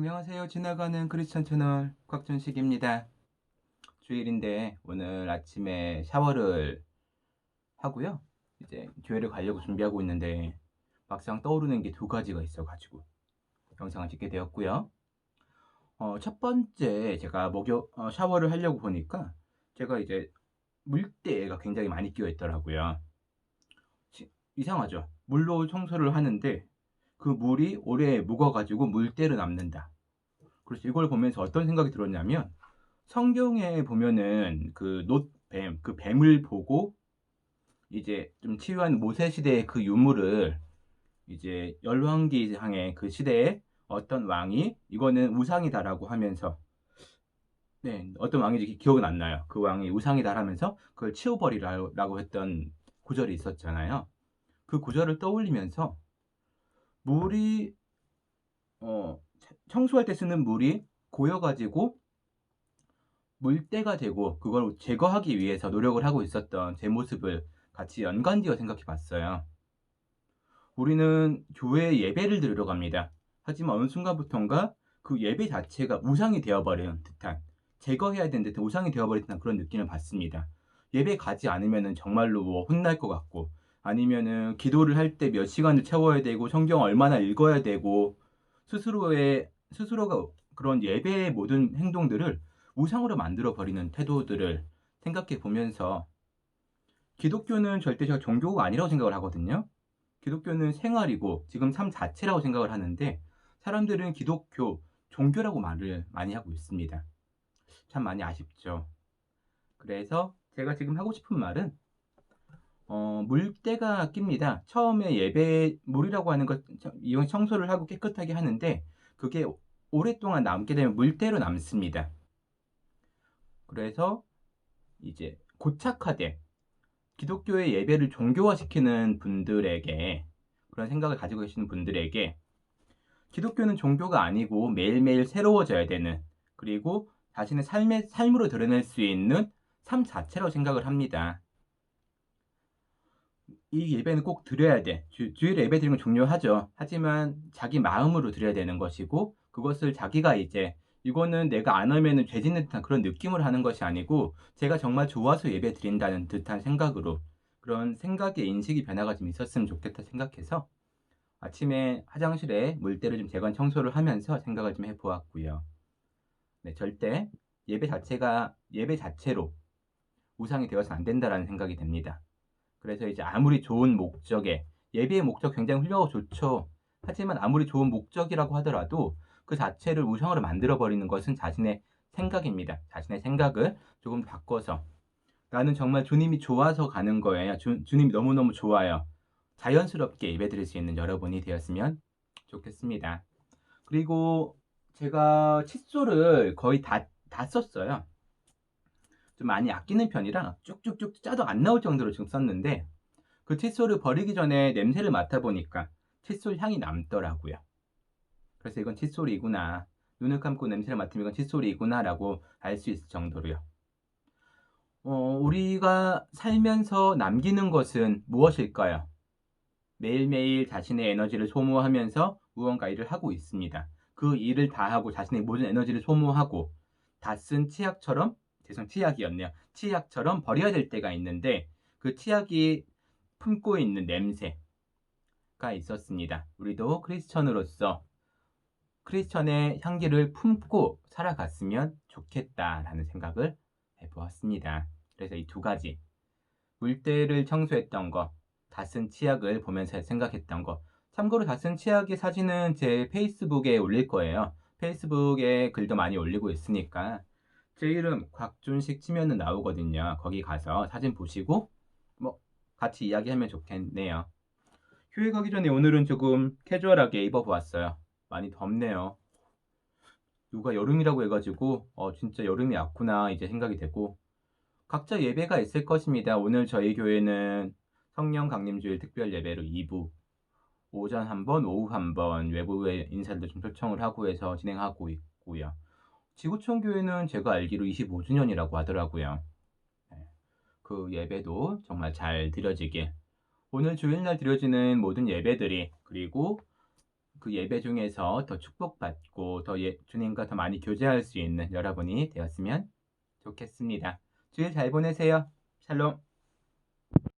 안녕하세요. 지나가는 크리스천 채널 곽준식입니다. 주일인데 오늘 아침에 샤워를 하고요. 이제 교회를 가려고 준비하고 있는데 막상 떠오르는 게 두 가지가 있어가지고 영상을 찍게 되었고요. 어, 첫 번째 제가 목욕 어, 샤워를 하려고 보니까 제가 이제 물때가 굉장히 많이 끼어 있더라고요. 시- 이상하죠. 물로 청소를 하는데 그 물이 오래 묵어가지고 물때를 남는다. 그래서 이걸 보면서 어떤 생각이 들었냐면 성경에 보면은 그 놋뱀, 그 뱀을 보고 이제 좀 치유한 모세 시대의 그 유물을 이제 열왕기상의 그 시대에 어떤 왕이 이거는 우상이다라고 하면서 네 어떤 왕인지 기억은 안 나요. 그 왕이 우상이다 하면서 그걸 치워버리라고 했던 구절이 있었잖아요. 그 구절을 떠올리면서 물이 어 청소할 때 쓰는 물이 고여가지고 물때가 되고 그걸 제거하기 위해서 노력을 하고 있었던 제 모습을 같이 연관지어 생각해 봤어요. 우리는 교회에 예배를 드리러 갑니다. 하지만 어느 순간부터인가 그 예배 자체가 우상이 되어버리는 듯한 제거해야 되는 듯한 우상이 되어버린 듯한 그런 느낌을 받습니다. 예배 가지 않으면 정말로 뭐 혼날 것 같고 아니면은 기도를 할 때 몇 시간을 채워야 되고 성경 얼마나 읽어야 되고 스스로의 스스로가 그런 예배의 모든 행동들을 우상으로 만들어 버리는 태도들을 생각해 보면서 기독교는 절대 제가 종교가 아니라고 생각을 하거든요. 기독교는 생활이고 지금 삶 자체라고 생각을 하는데 사람들은 기독교 종교라고 말을 많이 하고 있습니다. 참 많이 아쉽죠. 그래서 제가 지금 하고 싶은 말은 어, 물때가 낍니다. 처음에 예배 물이라고 하는 것 이용 청소를 하고 깨끗하게 하는데 그게 오랫동안 남게 되면 물때로 남습니다. 그래서 이제 고착화된 기독교의 예배를 종교화시키는 분들에게 그런 생각을 가지고 계시는 분들에게 기독교는 종교가 아니고 매일매일 새로워져야 되는 그리고 자신의 삶의 삶으로 드러낼 수 있는 삶 자체라고 생각을 합니다. 이 예배는 꼭 드려야 돼. 주, 주일 예배 드리는 건 중요하죠. 하지만 자기 마음으로 드려야 되는 것이고 그것을 자기가 이제 이거는 내가 안 하면은 죄 짓는 듯한 그런 느낌을 하는 것이 아니고 제가 정말 좋아서 예배 드린다는 듯한 생각으로 그런 생각의 인식이 변화가 좀 있었으면 좋겠다 생각해서 아침에 화장실에 물때를 좀 재건 청소를 하면서 생각을 좀 해보았고요. 네, 절대 예배 자체가 예배 자체로 우상이 되어서 안 된다라는 생각이 듭니다. 그래서 이제 아무리 좋은 목적에 예배의 목적 굉장히 훌륭하고 좋죠. 하지만 아무리 좋은 목적이라고 하더라도 그 자체를 우상으로 만들어 버리는 것은 자신의 생각입니다. 자신의 생각을 조금 바꿔서 나는 정말 주님이 좋아서 가는 거예요. 주, 주님이 너무너무 좋아요. 자연스럽게 예배 드릴 수 있는 여러분이 되었으면 좋겠습니다. 그리고 제가 칫솔을 거의 다, 다 썼어요. 좀 많이 아끼는 편이라 쭉쭉쭉 짜도 안 나올 정도로 지금 썼는데 그 칫솔을 버리기 전에 냄새를 맡아보니까 칫솔 향이 남더라고요. 그래서 이건 칫솔이구나. 눈을 감고 냄새를 맡으면 이건 칫솔이구나 라고 알 수 있을 정도로요. 어, 우리가 살면서 남기는 것은 무엇일까요? 매일매일 자신의 에너지를 소모하면서 무언가 일을 하고 있습니다. 그 일을 다 하고 자신의 모든 에너지를 소모하고 다 쓴 치약처럼 죄송 치약이었네요. 치약처럼 버려야 될 때가 있는데 그 치약이 품고 있는 냄새가 있었습니다. 우리도 크리스천으로서 크리스천의 향기를 품고 살아갔으면 좋겠다라는 생각을 해보았습니다. 그래서 이 두 가지 물때를 청소했던 거, 다쓴 치약을 보면서 생각했던 거. 참고로 다쓴 치약의 사진은 제 페이스북에 올릴 거예요. 페이스북에 글도 많이 올리고 있으니까 제 이름 곽준식 치면은 나오거든요. 거기 가서 사진 보시고 뭐 같이 이야기하면 좋겠네요. 휴일 가기 전에 오늘은 조금 캐주얼하게 입어보았어요. 많이 덥네요. 누가 여름이라고 해가지고 어 진짜 여름이 왔구나 이제 생각이 되고 각자 예배가 있을 것입니다. 오늘 저희 교회는 성령 강림주일 특별 예배로 2부 오전 한 번, 오후 한 번 외부의 인사들도 좀 초청을 하고 해서 진행하고 있고요. 지구촌 교회는 제가 알기로 25주년이라고 하더라고요. 네. 그 예배도 정말 잘 드려지길. 오늘 주일날 드려지는 모든 예배들이 그리고 그 예배 중에서 더 축복받고 더 예, 주님과 더 많이 교제할 수 있는 여러분이 되었으면 좋겠습니다. 주일 잘 보내세요. 샬롬.